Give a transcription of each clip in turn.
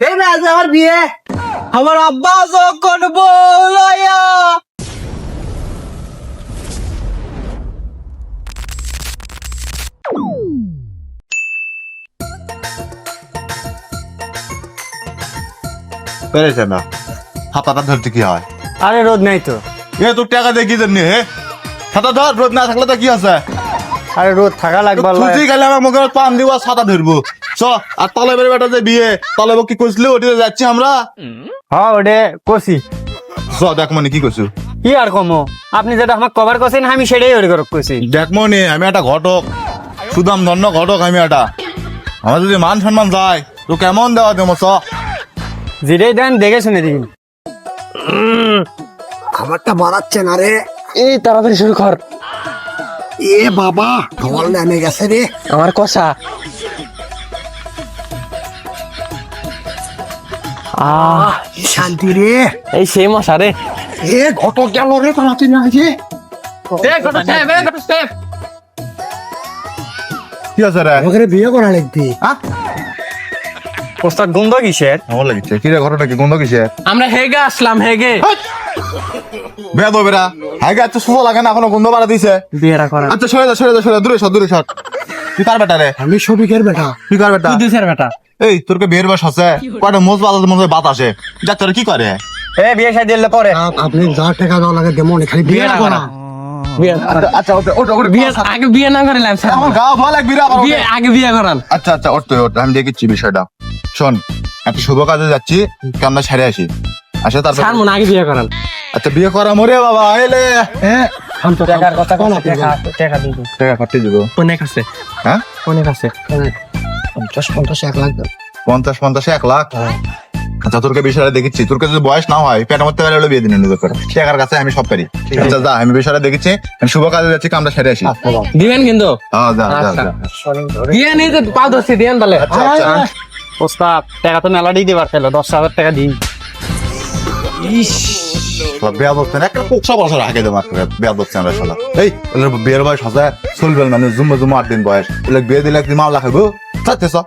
এই না আজ আমার বিয়ে। আমার আব্বা যখন বলাইয়া পেরেছে না। হাতাটা ধরতে কি হয়? আরে রোদ নাই তো। এ তোর টাকা দিয়ে কি জন্য হে? ছাতা ধর রোদ না থাকলে তো কি আছে? আরে রোদ থাকা লাগবে তুই গেলে আমার মুখে পাম দিব ছাতা ধরবো। চ আর তলে বেড়ে বেটা যে বিয়ে তলে কি করছিলি ওটিতে যাচ্ছি আমরা। হ্যাঁ ওটে কষি চ দেখ মনে কি করছু কি আর কমো? আপনি যেটা আমার কভার করছেন আমি সেটাই ওরে করে কষি দেখ মনে আমি একটা ঘটক। সুদাম ধন্য ঘটক আমি একটা। আমার যদি মান সম্মান যায় তো কেমন দেওয়া দেবো চ। যেটাই দেন দেখে শুনে দিন। খাবারটা বাড়াচ্ছে না রে এই তাড়াতাড়ি শুরু কর। এ বাবা ঢল নেমে গেছে রে। আমার কষা। আহ শান্তি রে এই সেই মশা রে। এ গেল রে তাড়াতাড়ি আজে কি আছে রে? আমাকে বিয়ে করা লাগবে। পোস্টার গন্ধ কিসের? আমার লাগিছে। কি রে ঘটনা কি? গন্ধ কিসে আমরা হেগে আসলাম হেগে। বেদ বেরা হ্যাঁ আচ্ছা সুফল লাগে না এখনও গন্ধ বাড়া দিছে। বিয়েটা করা। আচ্ছা সরে যা সরে যা সরে দূরে সর দূরে সর। তুই কার বেটা রে? আমি সবিকের বেটা। তুই কার বেটা? কুদুসের বেটা। এই তোরকে বিয়ের বয়স আছে? কয়টা মোজ মনে বাত আসে কি করে? এ বিয়ে শাদি দিলে পরে। আপনি যা টাকা দেওয়া লাগে খালি বিয়ে না করা আচ্ছা, আচ্ছা ওটা ওটা ওটা বিয়ে আগে বিয়ে না করলাম আমার গা ভালো লাগবি বিয়ে আগে বিয়ে করান আচ্ছা আচ্ছা আমি দেখেছি বিষয়টা। শোন একটা শুভ কাজে যাচ্ছি কামনা ছেড়ে আসি? আসে তারপর মনে আগে বিয়ে করান আচ্ছা বিয়ে করা মরে বাবা এলে। হ্যাঁ আমি তো টাকার কথা কোন টাকা টাকা দিন টাকা খরচে দিব। অনেক আছে। হ্যাঁ? অনেক আছে। পঞ্চাশ পঞ্চাশ এক লাখ দাও। পঞ্চাশ পঞ্চাশ এক লাখ? আচ্ছা তোরকে বিষয়টা দেখেছি তোর কাছে বয়স না হয় হলে বিয়ে দিন নিজের করে। টাকার কাছে আমি সব পারি। আচ্ছা যা আমি বিষয়টা দেখেছি আমি শুভ কাজে যাচ্ছি কামটা সেরে আসি। দিবেন কিন্তু? হ্যাঁ যা যা আচ্ছা। যা দিয়ে নিয়ে পা ধরছি দিয়েন তাহলে। আচ্ছা, আচ্ছা। টাকা তো মেলা দিয়ে দিবার ফেলো দশ হাজার টাকা দিন। বিয়া একটা বছর আগে দেবো বিয়া বলছে শালা এই বিয়ের বয়স হাজার চলবে মানে জুম্মা জুম্মা আট দিন বয়স। বিয়ে দিলে একদিন মামলা খাব সব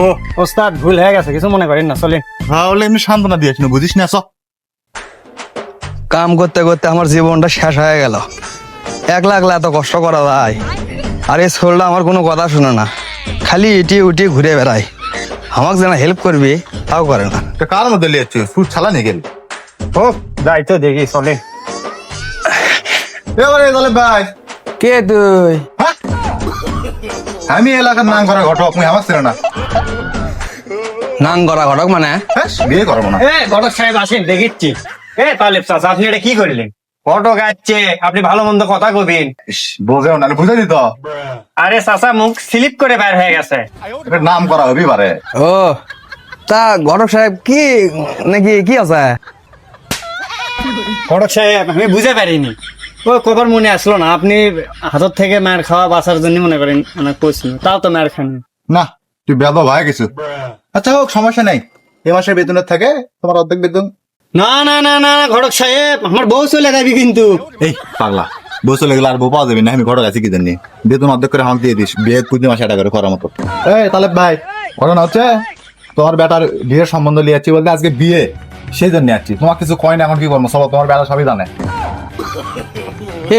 ও ওস্তাদ ভুল হয়ে গেছে কিছু মনে করেন না চলেন। হ্যাঁ ওগুলো এমনি সান্ত্বনা দিয়েছি না বুঝিস না সব কাম করতে করতে আমার জীবনটা শেষ হয়ে গেল। একলা একলা এত কষ্ট করা যায়। আর এই ছোলটা আমার কোনো কথা শুনে না। খালি ইটি উটি ঘুরে বেড়ায়। আমাকে যেন হেল্প করবি তাও করে না। তো কার মধ্যে লিয়েছে ফুট ছালা নিয়ে গেল। ও যাই তো দেখি চলেন। এবারে তাহলে ভাই কে তুই? আমি এলাকার নাম করা ঘটক মুই আমার ছিল না। নাং করা ঘটক মানে? হ্যাঁ বিয়ে করব না। এ ঘটক সাহেব আসেন দেখিচ্ছি। এ চাচা আপনি এটা কি করলেন? ঘটক আসছে আপনি ভালো মন্দ কথা কবেন। বোঝেও না বুঝে দিত। আরে চাচা মুখ স্লিপ করে বের হয়ে গেছে। এটা নাম করা হবি পারে ও তা ঘটক সাহেব কি নাকি কি আছে? ঘটক সাহেব আমি বুঝে পারিনি। ও কবার মনে আসলো না। আপনি হাতত থেকে মার খাওয়া বাঁচার জন্য মনে করেন মানে কোচিং তাও তো মার খান না তুই বেদ ভাই কিছু আচ্ছা হোক সমস্যা নাই। এ মাসের বেতনের থাকে তোমার অর্ধেক বেতন। না না না না না, ঘটক সাহেব আমার বউ চলে যাবি কিন্তু। এই পাগলা। বউ চলে গেলে আর বউ পাওয়া যাবে না আমি ঘটক আছি কি জানি। বেতন অর্ধেক করে হাঁক দিয়ে দিস বিয়ে প্রতি মাসে টাকা করে করার মতো। এই তাহলে ভাই ঘটনা হচ্ছে তোমার বেটার বিয়ের সম্বন্ধ নিয়ে যাচ্ছি বলতে আজকে বিয়ে সেই জন্য আছি তোমার কিছু কয় না এখন কি করব সব তোমার বেটা সবই জানে।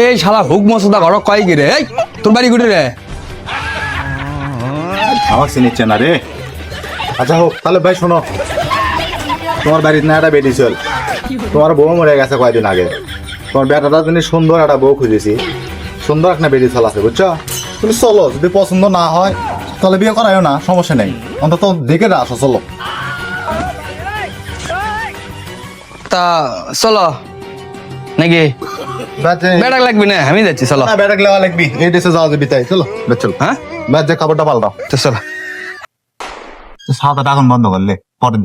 এই শালা হুক মসুদা ঘটক কয় কি রে এই তোর বাড়ি গুটি রে? আমার চিনিচ্ছে না রে। আচ্ছা হোক তাহলে ভাই শোনো। তোমার বাড়িতে না একটা বেটি চল। তোমার বউ মরে গেছে কয়দিন আগে। তোমার বেটাটা তুমি সুন্দর একটা বউ খুঁজেছি। সুন্দর একটা বেটি চল আছে বুঝছ? তুমি চলো যদি পছন্দ না হয় তাহলে বিয়ে করাইও না সমস্যা নেই। অন্তত দেখে না আসো চলো। তা চলো। নাকি? বেটাক লাগবি না আমি যাচ্ছি চলো। না বেটাক লেওয়া লাগবি এই দেশে যাওয়া যাবি তাই চলো। চলো হ্যাঁ? বেশ যে কাপড়টা পাল্টাও। তো চলো। সাদা এখন বন্ধ করলে পরে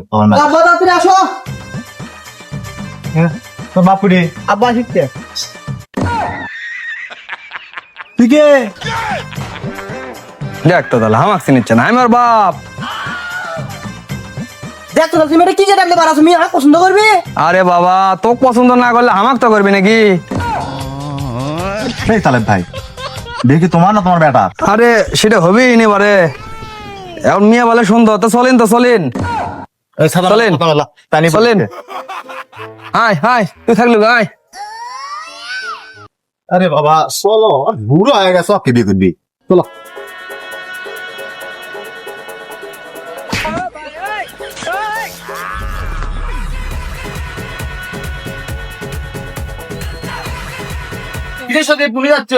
আব্বা তাড়াতাড়ি আসো। তোর বাপুরি। আব্বা শিখতে তুই দেখ তো তাহলে আমাকে চিনিচ্ছে না আমি ওর বাপ। দেখ তো তুমি এটা কি যে ডাকলে পারা তুমি আমাকে পছন্দ করবি? আরে বাবা তোকে পছন্দ না করলে আমাকে তো করবি নাকি? এই তালেব ভাই কি তোমার না তোমার বেটার আরে সেটা হবেই নি বারে। এখন মিয়া বলে সুন্দর তো চলেন তো চলেন। চলেন। চলেন। হাই হাই তুই থাকলি হাই আরে বাবা চলো বুড়ো হয়ে গেছো কি বিয়ে করবি? চলো। কিসের সাথে তুমি যাচ্ছ?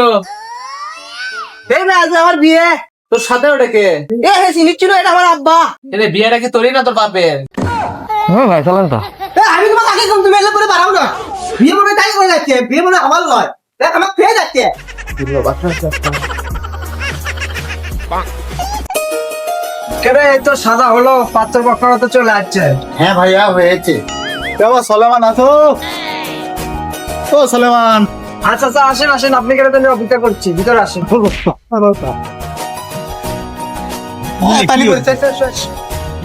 এই না আজ আমার বিয়ে। তোর সাথে ওটা কে? এ হে চিনি ছিল এটা আমার আব্বা। এরে বিয়েটা কি তোরই না তোর বাপের? হ্যাঁ ভাই চলেন তো। আমি তোমাকে আগে কম তুমি এলে পরে বাড়াও না। বিয়ে মনে তাই করে যাচ্ছে বিয়ে মনে আমার নয় দেখ আমার খেয়ে যাচ্ছে। কেরে এই তো সাদা হলো পাত্র পক্ষরা তো চলে আসছে। হ্যাঁ ভাইয়া হয়েছে। বাবা সলেমান আছো? ও সলেমান। আচ্ছা আচ্ছা আসেন আসেন আপনি কেন তো অপেক্ষা করছি? ভিতরে আসেন। পড়ছে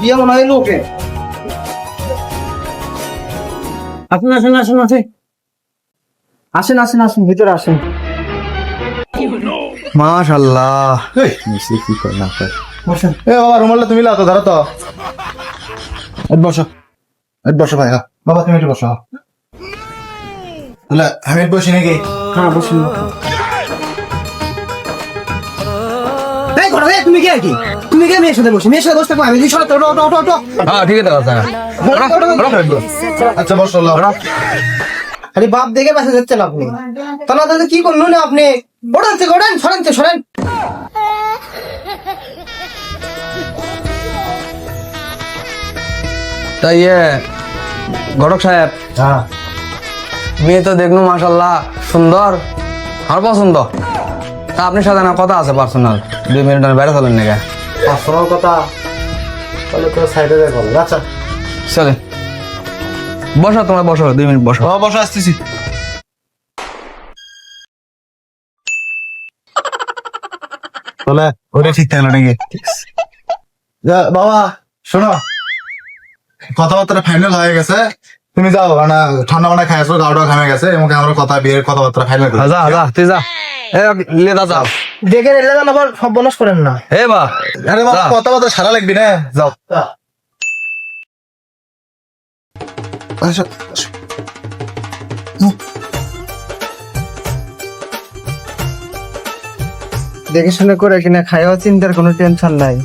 বিয়ে মনে হয় লোকে। আসেন আসেন আসেন আসেন। আসেন আসেন আসেন ভিতরে আসেন। মাশাল্লাহ এই। মিশি কি কর না কর? এ বাবা রুমালটা তুমি লাও তো ধরো তো। এই বসো। এই বসো ভাই হ্যাঁ। বাবা তুমি একটু বসো তাহলে আমি বসি নাকি? হ্যাঁ এই তুমি কে কি? তুমি কে মেয়ের সাথে বসে? মেয়ের সাথে আমি দুই সরাতে ওটো ওটো ওটো ওটো হ্যাঁ ঠিক আছে আচ্ছা বসো আরে বাপ দেখে বাসে যাচ্ছেন আপনি। তাহলে দাদা কি করল না আপনি? থেকে সরেন সরেন। তাই ঘটক সাহেব হ্যাঁ। মেয়ে তো দেখনু মাশাল্লাহ সুন্দর। আর পছন্দ। তা আপনার সাথে না কথা আছে পার্সোনাল দুই মিনিট বাইরে চলেন নাকি? পার্সোনাল কথা? তাহলে তো সাইডে বলো। আচ্ছা। চলে বসো তোমরা বসো দুই মিনিট বসো। বসো আসতেছি। তাহলে ওটা ঠিক থাকল নাকি? বাবা শোনো। কথাবার্তা ফাইনাল হয়ে গেছে। তুমি যাও মানে ঠান্ডা মান্ডা খাই আসো গাওটা ঘামে গেছে এবং আমরা কথা বিয়ের কথাবার্তা ফাইনাল করি। যা যা তুই যা। এ লেদা যা দেখে এলে না আবার সব বনস করেন না। হে বা। আরে বাবা কথাবার্তা সারা লাগবি না। যাও। আসো, আসো। দেখে শুনে করে কিনা খাইও চিন্তার কোনো টেনশন নাই।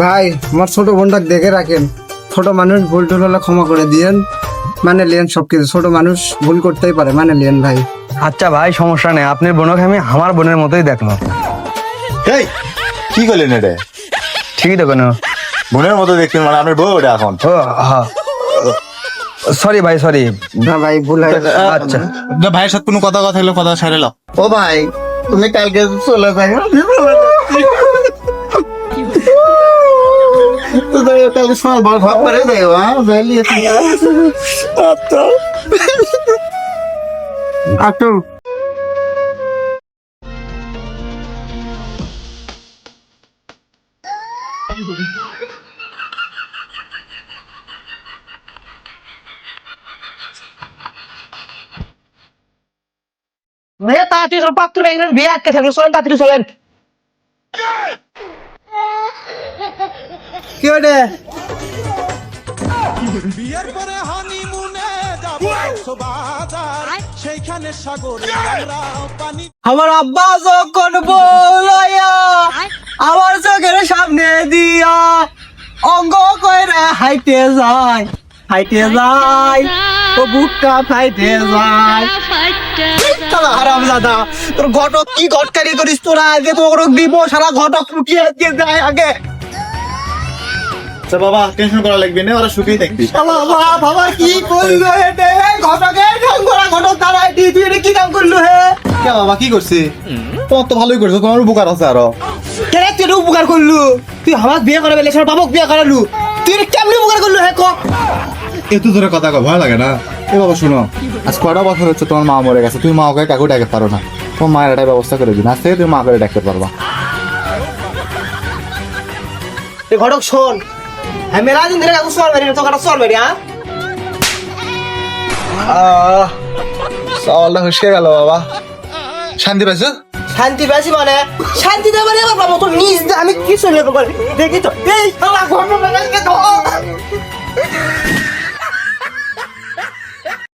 ভাই আমার ছোট বোনটা দেখে রাখেন। ছোট মানুষ ভুল টুল হলে ক্ষমা করে দিয়েন। মানে লেন সবকিছু। ছোট মানুষ ভুল করতেই পারে মানে লেন ভাই। আচ্ছা ভাই সমস্যা নেই। আপনার বোনকে আমি আমার বোনের মতোই দেখলাম। এই কি করলেন এটা? ঠিকই তো কেন? বোনের মতো দেখতে মানে আপনার বউ ওটা এখন? ও হ্যাঁ সরি ভাই সরি না ভাই ভুল হয়ে গেছে। আচ্ছা। ভাইয়ের সাথে কোনো কথা কথা হলো কথা সারে লাও ও ভাই তুমি কালকে চলে যাই কালকে সময় বড় ভাব করে দেও হ্যাঁ? আটু মেয়ে তাড়াতাড়ি চল পাত্র বিয়ে আটকে থাকল চলেন তাড়াতাড়ি চলেন। ওটা বিয়ের পরে হানিমুনে যাব সেইখানে সাগরে আমরা পানি আমার আব্বা যখন বলাইয়া আমার চোখের সামনে দিয়া অঙ্গ কইরা হাইটে যায় হাইটে যায় ও বুকটা ফাইটে যায়। হারাম দাদা তোর ঘটক কি ঘটকারি করিস তোরা? আগে তোর দিব সারা ঘটক ফুটিয়ে দিয়ে যায় আগে। আচ্ছা বাবা টেনশন করা লাগবে না ওরা সুখেই দেখবি বাবা বাবা কি করল হেটে ঘটকের ঢং করা ঘটক দাঁড়াই দি তুই এটা কি কাম করল হে? কে বাবা কি করছি? তোমার তো ভালোই করছ তোমার উপকার আছে আরও। কেন তুই উপকার করলু? তুই আমার বিয়ে করাবে লেখার বাবক বিয়ে করালু। তুই কেমনি উপকার করলু হে ক? এত ধরে কথা কয় ভয় লাগে না? এ বাবা শুনো আজ কয়টা বছর হচ্ছে তোমার মা মরে গেছে তুমি মা ওকে কাকু ডাকতে পারো না। তোমার মায়ের একটা ব্যবস্থা করে দিন আজ থেকে তুমি মা করে ডাকতে পারবা। এ ঘটক শোন আমি মেলা দিন ধরে কাকু সর মেরি তো কাটা সর মেরি হ্যাঁ সওয়ালটা হুসকে গেল বাবা শান্তি পাইছো শান্তি পেয়েছি মানে শান্তি দেবে রে বাবা তোর নিজ আমি কি শুনলে তো দেখি তো এই শালা ঘটক মেলাকে তো রে